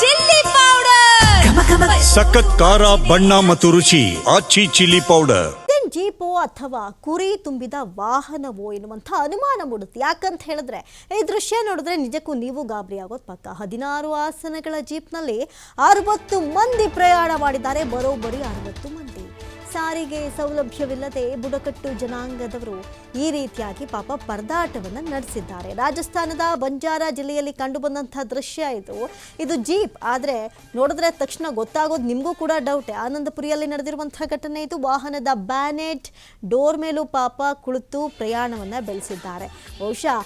Chilli powder. ಸಖತ್ ಖಾರ ಬಣ್ಣ ಮತ್ತು ರುಚಿ ಆಚಿ ಚಿಲ್ಲಿ ಪೌಡರ್. ಜೀಪೋ ಅಥವಾ ಕುರಿ ತುಂಬಿದ ವಾಹನವೋ ಎನ್ನುವಂಥ ಅನುಮಾನ ಮೂಡುತ್ತೆ. ಯಾಕಂತ ಹೇಳಿದ್ರೆ ಈ ದೃಶ್ಯ ನೋಡಿದ್ರೆ ನಿಜಕ್ಕೂ ನೀವು ಗಾಬರಿ ಆಗೋದು ಪಕ್ಕ. ಹದಿನಾರು ಆಸನಗಳ ಜೀಪ್ನಲ್ಲಿ ಅರವತ್ತು ಮಂದಿ ಪ್ರಯಾಣ ಮಾಡಿದ್ದಾರೆ. ಬರೋಬ್ಬರಿ ಅರವತ್ತು ಮಂದಿ. ಸಾರಿಗೆ ಸೌಲಭ್ಯವಿಲ್ಲದೆ ಬುಡಕಟ್ಟು ಜನಾಂಗದವರು ಈ ರೀತಿಯಾಗಿ ಪಾಪ ಪರದಾಟವನ್ನು ನಡೆಸಿದ್ದಾರೆ. ರಾಜಸ್ಥಾನದ ಬಂಜಾರ ಜಿಲ್ಲೆಯಲ್ಲಿ ಕಂಡುಬಂದಂಥ ದೃಶ್ಯ ಇದು. ಇದು ಜೀಪ್. ಆದರೆ ನೋಡಿದ್ರೆ ತಕ್ಷಣ ಗೊತ್ತಾಗೋದು ನಿಮಗೂ ಕೂಡ ಡೌಟ್. ಆನಂದಪುರಿಯಲ್ಲಿ ನಡೆದಿರುವಂತಹ ಘಟನೆ ಇದು. ವಾಹನದ ಬ್ಯಾನೆಟ್, ಡೋರ್ ಮೇಲೂ ಪಾಪ ಕುಳಿತು ಪ್ರಯಾಣವನ್ನು ಬೆಳೆಸಿದ್ದಾರೆ. ಬಹುಶಃ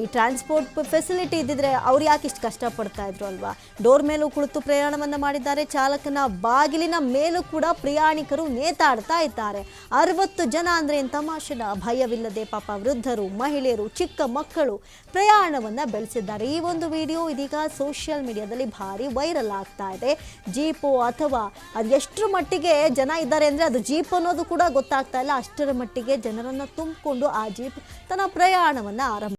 ಈ ಟ್ರಾನ್ಸ್ಪೋರ್ಟ್ ಫೆಸಿಲಿಟಿ ಇದ್ದಿದ್ರೆ ಅವ್ರು ಯಾಕೆ ಇಷ್ಟು ಕಷ್ಟಪಡ್ತಾ ಇದ್ರು ಅಲ್ವಾ? ಡೋರ್ ಮೇಲೂ ಕುಳಿತು ಪ್ರಯಾಣವನ್ನು ಮಾಡಿದ್ದಾರೆ. ಚಾಲಕನ ಬಾಗಿಲಿನ ಮೇಲೂ ಕೂಡ ಪ್ರಯಾಣಿಕರು ನೇತಾಡ್ತಾ ಇದ್ದಾರೆ. ಅರವತ್ತು ಜನ ಅಂದ್ರೆ ತಮಾಷೆನ? ಭಯವಿಲ್ಲದೆ ಪಾಪ ವೃದ್ಧರು, ಮಹಿಳೆಯರು, ಚಿಕ್ಕ ಮಕ್ಕಳು ಪ್ರಯಾಣವನ್ನ ಬೆಳೆಸಿದ್ದಾರೆ. ಈ ಒಂದು ವಿಡಿಯೋ ಇದೀಗ ಸೋಷಿಯಲ್ ಮೀಡಿಯಾದಲ್ಲಿ ಭಾರಿ ವೈರಲ್ ಆಗ್ತಾ ಇದೆ. ಜೀಪು ಅಥವಾ ಅದು ಎಷ್ಟರ ಮಟ್ಟಿಗೆ ಜನ ಇದ್ದಾರೆ ಅಂದ್ರೆ ಅದು ಜೀಪ್ ಅನ್ನೋದು ಕೂಡ ಗೊತ್ತಾಗ್ತಾ ಇಲ್ಲ. ಅಷ್ಟರ ಮಟ್ಟಿಗೆ ಜನರನ್ನ ತುಂಬಿಕೊಂಡು ಆ ಜೀಪ್ ತನ್ನ ಪ್ರಯಾಣವನ್ನ ಆರಂಭ